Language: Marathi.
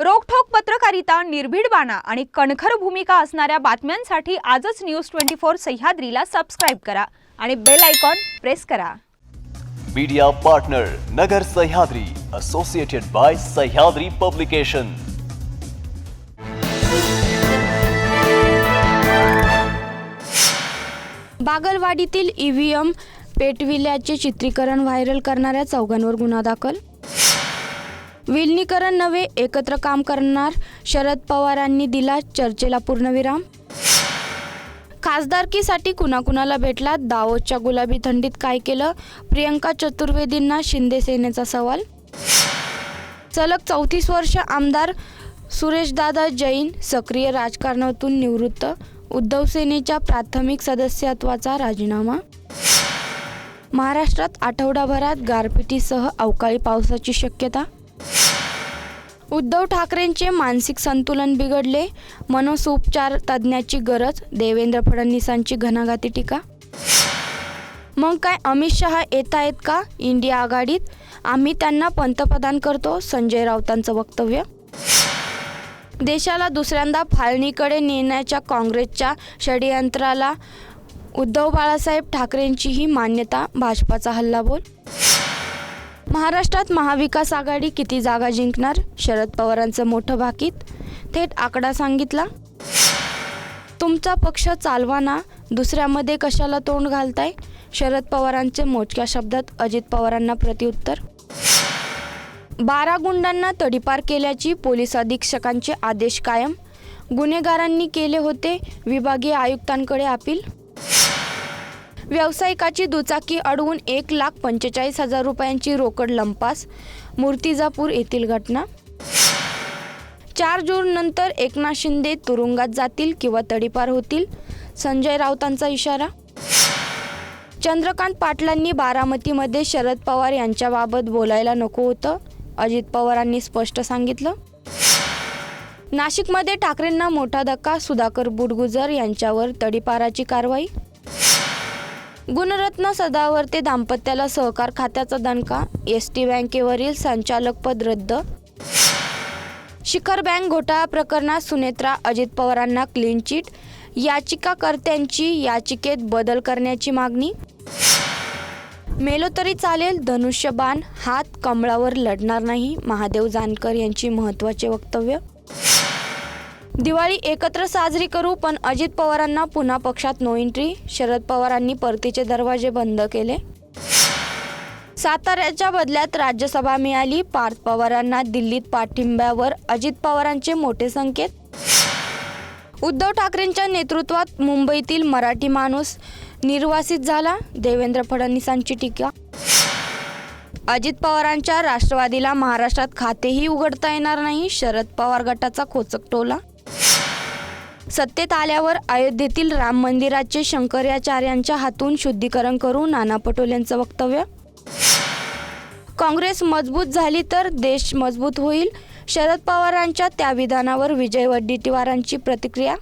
रोखठोक पत्रकारिता निर्भीड बाणा आणि कणखर भूमिका असणाऱ्या बातम्यांसाठी आजच न्यूज ट्वेंटी फोर सह्याद्रीला सबस्क्राईब करा आणि बेल आयकॉन प्रेस करा. Media partner Nagar Sahyadri associated by Sahyadri publication बागलवाडीतील EVM पेटविल्याचे चित्रीकरण व्हायरल करणाऱ्या चौघांवर गुन्हा दाखल? विलनीकरण नव्हे एकत्र काम करणार शरद पवारांनी दिला चर्चेला पूर्णविराम. खासदारकीसाठी कुणाकुणाला भेटला? दावोसच्या गुलाबी थंडीत काय केलं? प्रियंका चतुर्वेदींना शिंदे सेनेचा सवाल. सलग चौतीस वर्ष आमदार सुरेशदादा जैन सक्रिय राजकारणातून निवृत्त. उद्धव सेनेच्या प्राथमिक सदस्यत्वाचा राजीनामा. महाराष्ट्रात आठवडाभरात गारपिटीसह अवकाळी पावसाची शक्यता उद्धव ठाकरेंचे मानसिक संतुलन बिघडले. मनसोपचार तज्ज्ञाची गरज देवेंद्र फडणवीसांची घणाघाती टीका. मग काय अमित शहा येत आहेत का? इंडिया आघाडीत? आम्ही त्यांना पंतप्रधान करतो संजय राऊतांचं वक्तव्य. देशाला दुसऱ्यांदा फाळणीकडे नेण्याच्या काँग्रेसच्या षडयंत्राला उद्धव बाळासाहेब ठाकरेंचीही मान्यता भाजपाचा हल्लाबोल. महाराष्ट्रात महाविकास आघाडी किती जागा जिंकणार? शरद पवारांचं मोठं भाकीत? थेट आकडा सांगितला. तुमचा पक्ष चालवाना दुसऱ्यामध्ये कशाला तोंड घालताय? शरद पवारांचे मोजक्या शब्दात अजित पवारांना प्रत्युत्तर. बारा गुंडांना तडीपार केल्याची पोलीस अधीक्षकांचे आदेश कायम. गुन्हेगारांनी केले होते विभागीय आयुक्तांकडे अपील. व्यावसायिकाची दुचाकी अडवून एक लाख पंचेचाळीस हजार रुपयांची रोकड लंपास मूर्तिजापूर येथील घटना. चार जून नंतर एकनाथ शिंदे तुरुंगात जातील किंवा तडीपार होतील संजय राऊतांचा इशारा. चंद्रकांत पाटलांनी बारामतीमध्ये शरद पवार यांच्याबाबत बोलायला नको होतं अजित पवारांनी स्पष्ट सांगितलं. नाशिकमध्ये ठाकरेंना मोठा धक्का सुधाकर बुडगुजर यांच्यावर तडीपाराची कारवाई. गुणरत्न सदावर्ते दाम्पत्याला सहकार खात्याचा दणका एस टी बँकेवरील संचालकपद रद्द. शिखर बँक घोटाळा प्रकरणात सुनेत्रा अजित पवारांना क्लीन चिट याचिकाकर्त्यांची याचिकेत बदल करण्याची मागणी. मेलो तरी चालेल धनुष्यबाण हात कमळावर लढणार नाही महादेव जानकर यांची महत्त्वाचे वक्तव्य. दिवाळी एकत्र साजरी करू पण अजित पवारांना पुन्हा पक्षात नो एंट्री शरद पवारांनी परतीचे दरवाजे बंद केले. साताऱ्याच्या बदल्यात राज्यसभा मिळाली. पार्थ पवारांना दिल्लीत पाठिंब्यावर अजित पवारांचे मोठे संकेत. उद्धव ठाकरेंच्या नेतृत्वात मुंबईतील मराठी माणूस निर्वासित झाला. देवेंद्र फडणवीसांची टीका. अजित पवारांच्या राष्ट्रवादीला महाराष्ट्रात खातेही उघडता येणार नाही. शरद पवार गटाचा खोचक टोला. सत्तेत आल्यावर अयोध्येतील राम मंदिराचे शंकराचार्यांच्या हातून शुद्धीकरण करू नाना पटोलेंचं वक्तव्य. काँग्रेस मजबूत झाली तर देश मजबूत होईल. शरद पवारांच्या त्या विधानावर विजय वड्डेट्टीवारांची प्रतिक्रिया.